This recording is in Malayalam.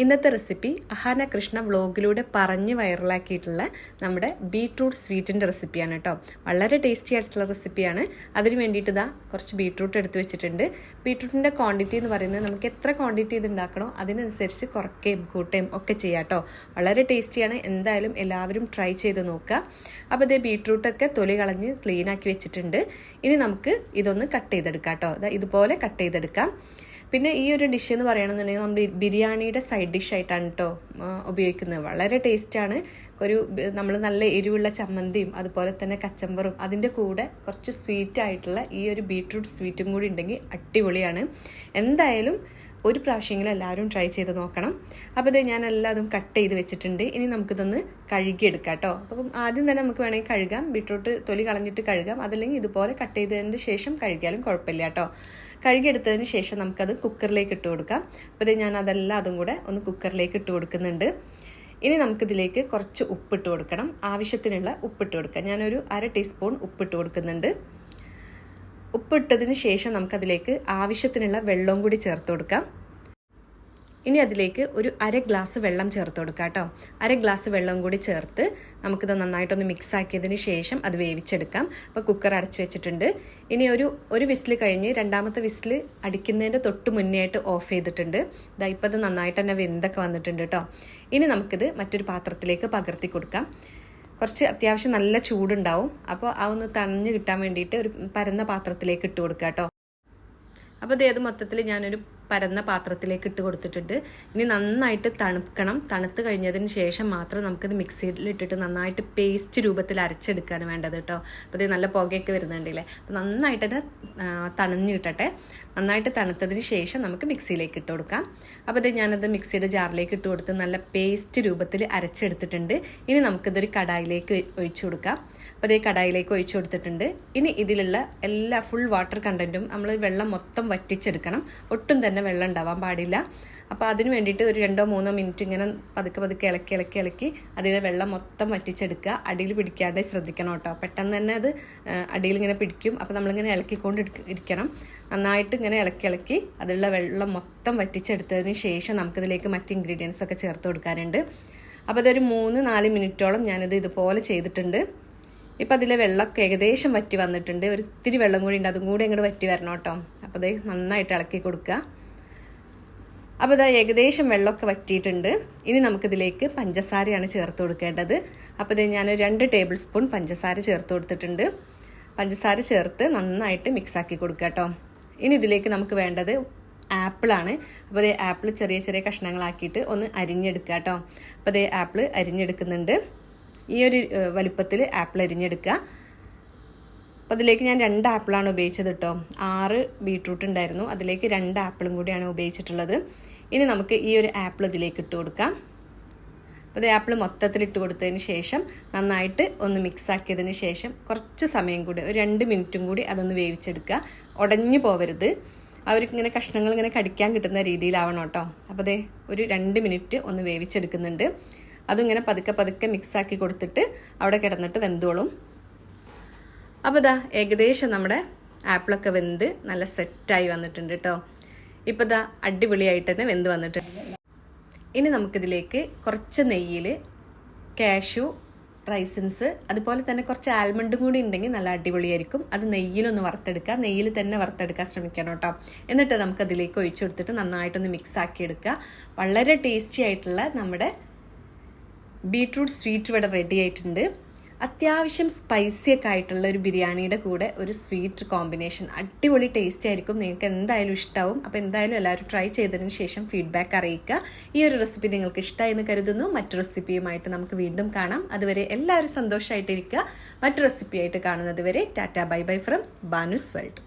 ഇന്നത്തെ റെസിപ്പി അഹാന കൃഷ്ണ വ്ളോഗിലൂടെ പറഞ്ഞ് വൈറലാക്കിയിട്ടുള്ള നമ്മുടെ ബീട്രൂട്ട് സ്വീറ്റിന്റെ റെസിപ്പിയാണ് കേട്ടോ. വളരെ ടേസ്റ്റി ആയിട്ടുള്ള റെസിപ്പിയാണ്. അതിന് വേണ്ടിയിട്ട് ഇതാ കുറച്ച് ബീട്രൂട്ട് എടുത്ത് വെച്ചിട്ടുണ്ട്. ബീട്രൂട്ടിന്റെ ക്വാണ്ടിറ്റി എന്ന് പറയുന്നത് നമുക്ക് എത്ര ക്വാണ്ടിറ്റി ഇത് ഉണ്ടാക്കണോ അതിനനുസരിച്ച് കുറയ്ക്കുകയും കൂട്ടുകയും ഒക്കെ ചെയ്യാം കേട്ടോ. വളരെ ടേസ്റ്റിയാണ്. എന്തായാലും എല്ലാവരും ട്രൈ ചെയ്ത് നോക്കുക. അപ്പോൾ ഇതേ ബീട്രൂട്ടൊക്കെ തൊലി കളഞ്ഞ് ക്ലീനാക്കി വെച്ചിട്ടുണ്ട്. ഇനി നമുക്ക് ഇതൊന്ന് കട്ട് ചെയ്തെടുക്കാം കേട്ടോ. ഇതുപോലെ കട്ട് ചെയ്തെടുക്കാം. പിന്നെ ഈ ഒരു ഡിഷ് എന്ന് പറയുകയാണെന്നുണ്ടെങ്കിൽ നമ്മൾ ബിരിയാണിയുടെ സൈഡ് ഡിഷ് ആയിട്ടാണ് കേട്ടോ ഉപയോഗിക്കുന്നത്. വളരെ ടേസ്റ്റാണ് ഒരു നമ്മൾ നല്ല എരിവുള്ള ചമ്മന്തിയും അതുപോലെ തന്നെ കച്ചമ്പറും അതിന്റെ കൂടെ കുറച്ച് സ്വീറ്റ് ആയിട്ടുള്ള ഈ ഒരു ബീട്രൂട്ട് സ്വീറ്റും കൂടി ഉണ്ടെങ്കിൽ അടിപൊളിയാണ്. എന്തായാലും ഒരു പ്രാവശ്യമെങ്കിലും എല്ലാവരും ട്രൈ ചെയ്ത് നോക്കണം. അപ്പോൾ ഇത് ഞാൻ എല്ലാതും കട്ട് ചെയ്ത് വെച്ചിട്ടുണ്ട്. ഇനി നമുക്കിതൊന്ന് കഴുകിയെടുക്കാം കേട്ടോ അപ്പം ആദ്യം തന്നെ നമുക്ക് വേണമെങ്കിൽ കഴുകാം. ബീട്രൂട്ട് തൊലി കളഞ്ഞിട്ട് കഴുകാം. അതല്ലെങ്കിൽ ഇതുപോലെ കട്ട് ചെയ്തതിന് ശേഷം കഴുകിയാലും കുഴപ്പമില്ല കേട്ടോ കഴുകിയെടുത്തതിന് ശേഷം നമുക്കത് കുക്കറിലേക്ക് ഇട്ട് കൊടുക്കാം. അപ്പോൾ ഇത് ഞാൻ അതെല്ലാം അതും കൂടെ ഒന്ന് കുക്കറിലേക്ക് ഇട്ട് കൊടുക്കുന്നുണ്ട്. ഇനി നമുക്കിതിലേക്ക് കുറച്ച് ഉപ്പിട്ട് കൊടുക്കണം. ആവശ്യത്തിനുള്ള ഉപ്പിട്ട് കൊടുക്കാം. ഞാനൊരു അര ടീസ്പൂൺ ഉപ്പിട്ട് കൊടുക്കുന്നുണ്ട്. ഉപ്പിട്ടതിന് ശേഷം നമുക്കതിലേക്ക് ആവശ്യത്തിനുള്ള വെള്ളവും കൂടി ചേർത്ത് കൊടുക്കാം. ഇനി അതിലേക്ക് ഒരു അര ഗ്ലാസ് വെള്ളം ചേർത്ത് കൊടുക്കാം കേട്ടോ. അര ഗ്ലാസ് വെള്ളം കൂടി ചേർത്ത് നമുക്കിത് നന്നായിട്ടൊന്ന് മിക്സ് ആക്കിയതിന് ശേഷം അത് വേവിച്ചെടുക്കാം. അപ്പോൾ കുക്കർ അടച്ചു വെച്ചിട്ടുണ്ട്. ഇനി ഒരു ഒരു വിസിൽ കഴിഞ്ഞ് രണ്ടാമത്തെ വിസിൽ അടിക്കുന്നതിന്റെ തൊട്ട് മുന്നേ ആയിട്ട് ഓഫ് ചെയ്തിട്ടുണ്ട്. ഇതാ ഇപ്പോൾ അത് നന്നായിട്ട് തന്നെ വെന്തൊക്കെ വന്നിട്ടുണ്ട് കേട്ടോ. ഇനി നമുക്കിത് മറ്റൊരു പാത്രത്തിലേക്ക് പകർത്തി കൊടുക്കാം. കുറച്ച് അത്യാവശ്യം നല്ല ചൂടുണ്ടാവും. അപ്പോൾ ആ ഒന്ന് തണഞ്ഞ് കിട്ടാൻ വേണ്ടിയിട്ട് ഒരു പരന്ന പാത്രത്തിലേക്ക് ഇട്ട് കൊടുക്കുക കേട്ടോ അപ്പോൾ ഇത് മൊത്തത്തിൽ ഞാനൊരു പരന്ന പാത്രത്തിലേക്ക് ഇട്ട് കൊടുത്തിട്ടുണ്ട്. ഇനി നന്നായിട്ട് തണുക്കണം. തണുത്ത് കഴിഞ്ഞതിന് ശേഷം മാത്രം നമുക്കിത് മിക്സിയിൽ ഇട്ടിട്ട് നന്നായിട്ട് പേസ്റ്റ് രൂപത്തിൽ അരച്ചെടുക്കുകയാണ് വേണ്ടത് കേട്ടോ. അപ്പോൾ ഇത് നല്ല പുകയൊക്കെ വരുന്നുണ്ടല്ലേ? അപ്പോൾ നന്നായിട്ട് തന്നെ തണഞ്ഞ് കിട്ടട്ടെ. നന്നായിട്ട് തണുത്തതിന് ശേഷം നമുക്ക് മിക്സിയിലേക്ക് ഇട്ട് കൊടുക്കാം. അപ്പോൾ ഇത് ഞാനത് മിക്സിയുടെ ജാറിലേക്ക് ഇട്ട് കൊടുത്ത് നല്ല പേസ്റ്റ് രൂപത്തിൽ അരച്ചെടുത്തിട്ടുണ്ട്. ഇനി നമുക്കിതൊരു കടായിലേക്ക് ഒഴിച്ചു കൊടുക്കാം. അപ്പോൾ അതേ കടായിലേക്ക് ഒഴിച്ചു കൊടുത്തിട്ടുണ്ട്. ഇനി ഇതിലുള്ള എല്ലാ ഫുൾ വാട്ടർ കണ്ടന്റും നമ്മൾ വെള്ളം മൊത്തം വറ്റിച്ചെടുക്കണം. ഒട്ടും തന്നെ വെള്ളം ഉണ്ടാവാൻ പാടില്ല. അപ്പോൾ അതിന് വേണ്ടിയിട്ട് ഒരു രണ്ടോ മൂന്നോ മിനിറ്റ് ഇങ്ങനെ പതുക്കെ പതുക്കെ ഇളക്കി ഇളക്കി ഇളക്കി അതിലെ വെള്ളം മൊത്തം വറ്റിച്ചെടുക്കുക. അടിയിൽ പിടിക്കാണ്ട് ശ്രദ്ധിക്കണം കേട്ടോ. പെട്ടെന്ന് തന്നെ അത് അടിയിൽ ഇങ്ങനെ പിടിക്കും. അപ്പോൾ നമ്മളിങ്ങനെ ഇളക്കിക്കൊണ്ട് ഇരിക്കണം. നന്നായിട്ട് ഇങ്ങനെ ഇളക്കി ഇളക്കി അതിലുള്ള വെള്ളം മൊത്തം വറ്റിച്ചെടുത്തതിന് ശേഷം നമുക്കിതിലേക്ക് മറ്റ് ഇൻഗ്രീഡിയൻസ് ഒക്കെ ചേർത്ത് കൊടുക്കാനുണ്ട്. അപ്പോൾ അതൊരു മൂന്ന് നാല് മിനിറ്റോളം ഞാനിത് ഇതുപോലെ ചെയ്തിട്ടുണ്ട്. ഇപ്പം അതിലെ വെള്ളമൊക്കെ ഏകദേശം വറ്റി വന്നിട്ടുണ്ട്. ഒരു ഇത്തിരി വെള്ളം കൂടി ഉണ്ട്. അതും കൂടി അങ്ങോട്ട് വറ്റി വരണം കേട്ടോ. അപ്പോൾ അത് നന്നായിട്ട് ഇളക്കി കൊടുക്കുക. അപ്പോൾ ഇതാ ഏകദേശം വെള്ളമൊക്കെ വറ്റിയിട്ടുണ്ട്. ഇനി നമുക്കിതിലേക്ക് പഞ്ചസാരയാണ് ചേർത്ത് കൊടുക്കേണ്ടത്. അപ്പോൾ ഇത് ഞാൻ രണ്ട് ടേബിൾ സ്പൂൺ പഞ്ചസാര ചേർത്ത് കൊടുത്തിട്ടുണ്ട്. പഞ്ചസാര ചേർത്ത് നന്നായിട്ട് മിക്സാക്കി കൊടുക്കുക കേട്ടോ. ഇനി ഇതിലേക്ക് നമുക്ക് വേണ്ടത് ആപ്പിളാണ്. അപ്പോൾ അതേ ആപ്പിൾ ചെറിയ ചെറിയ കഷ്ണങ്ങളാക്കിയിട്ട് ഒന്ന് അരിഞ്ഞെടുക്കുക കേട്ടോ. അപ്പോൾ അതേ ആപ്പിൾ അരിഞ്ഞെടുക്കുന്നുണ്ട്. ഈ ഒരു വലുപ്പത്തിൽ ആപ്പിൾ അരിഞ്ഞെടുക്കുക. അപ്പോൾ അതിലേക്ക് ഞാൻ രണ്ട് ആപ്പിളാണ് ഉപയോഗിച്ചത് കേട്ടോ. ആറ് ബീട്രൂട്ട് ഉണ്ടായിരുന്നു. അതിലേക്ക് രണ്ട് ആപ്പിളും കൂടിയാണ് ഉപയോഗിച്ചിട്ടുള്ളത്. ഇനി നമുക്ക് ഈ ഒരു ആപ്പിൾ ഇതിലേക്ക് ഇട്ട് കൊടുക്കാം. അപ്പോൾ ഇത് ആപ്പിൾ മൊത്തത്തിൽ ഇട്ട് കൊടുത്തതിന് ശേഷം നന്നായിട്ട് ഒന്ന് മിക്സ് ആക്കിയതിന് ശേഷം കുറച്ച് സമയം കൂടി ഒരു രണ്ട് മിനിറ്റും കൂടി അതൊന്ന് വേവിച്ചെടുക്കുക. ഉടഞ്ഞു പോവരുത്. അവർക്ക് ഇങ്ങനെ കഷ്ണങ്ങൾ ഇങ്ങനെ കടിക്കാൻ കിട്ടുന്ന രീതിയിലാവണം കേട്ടോ. അപ്പോൾ അതേ ഒരു രണ്ട് മിനിറ്റ് ഒന്ന് വേവിച്ചെടുക്കുന്നുണ്ട്. അതും ഇങ്ങനെ പതുക്കെ പതുക്കെ മിക്സാക്കി കൊടുത്തിട്ട് അവിടെ കിടന്നിട്ട് വെന്തോളും. അപ്പോൾ ഇതാ ഏകദേശം നമ്മുടെ ആപ്പിളൊക്കെ വെന്ത് നല്ല സെറ്റായി വന്നിട്ടുണ്ട് കേട്ടോ. ഇപ്പോൾ ഇതാ അടിപൊളിയായിട്ട് തന്നെ വെന്ത് വന്നിട്ടുണ്ട് ഇനി നമുക്കിതിലേക്ക് കുറച്ച് നെയ്യിൽ കാഷ്യൂ റൈസിൻസ് അതുപോലെ തന്നെ കുറച്ച് ആൽമണ്ടും കൂടി ഉണ്ടെങ്കിൽ നല്ല അടിപൊളിയായിരിക്കും. അത് നെയ്യിലൊന്ന് വറുത്തെടുക്കുക. നെയ്യിൽ തന്നെ വറുത്തെടുക്കാൻ ശ്രമിക്കണം കേട്ടോ. എന്നിട്ട് നമുക്ക് അതിലേക്ക് ഒഴിച്ചു കൊടുത്തിട്ട് നന്നായിട്ടൊന്ന് മിക്സ് ആക്കി എടുക്കുക. വളരെ ടേസ്റ്റി ആയിട്ടുള്ള നമ്മുടെ ബീട്രൂട്ട് സ്വീറ്റ് ഇവിടെ റെഡി ആയിട്ടുണ്ട്. അത്യാവശ്യം സ്പൈസി ഒക്കെ ആയിട്ടുള്ള ഒരു ബിരിയാണിയുടെ കൂടെ ഒരു സ്വീറ്റ് കോമ്പിനേഷൻ അടിപൊളി ടേസ്റ്റ് ആയിരിക്കും. നിങ്ങൾക്ക് എന്തായാലും ഇഷ്ടമാവും അപ്പോൾ എന്തായാലും എല്ലാവരും ട്രൈ ചെയ്തതിന് ശേഷം ഫീഡ്ബാക്ക് അറിയിക്കുക. ഈ ഒരു റെസിപ്പി നിങ്ങൾക്ക് ഇഷ്ടമായി എന്ന് കരുതുന്നു. മറ്റു റെസിപ്പിയുമായിട്ട് നമുക്ക് വീണ്ടും കാണാം. അതുവരെ എല്ലാവരും സന്തോഷമായിട്ടിരിക്കുക മറ്റു റെസിപ്പിയായിട്ട് കാണുന്നത് വരെ tata bye bye from Banus world.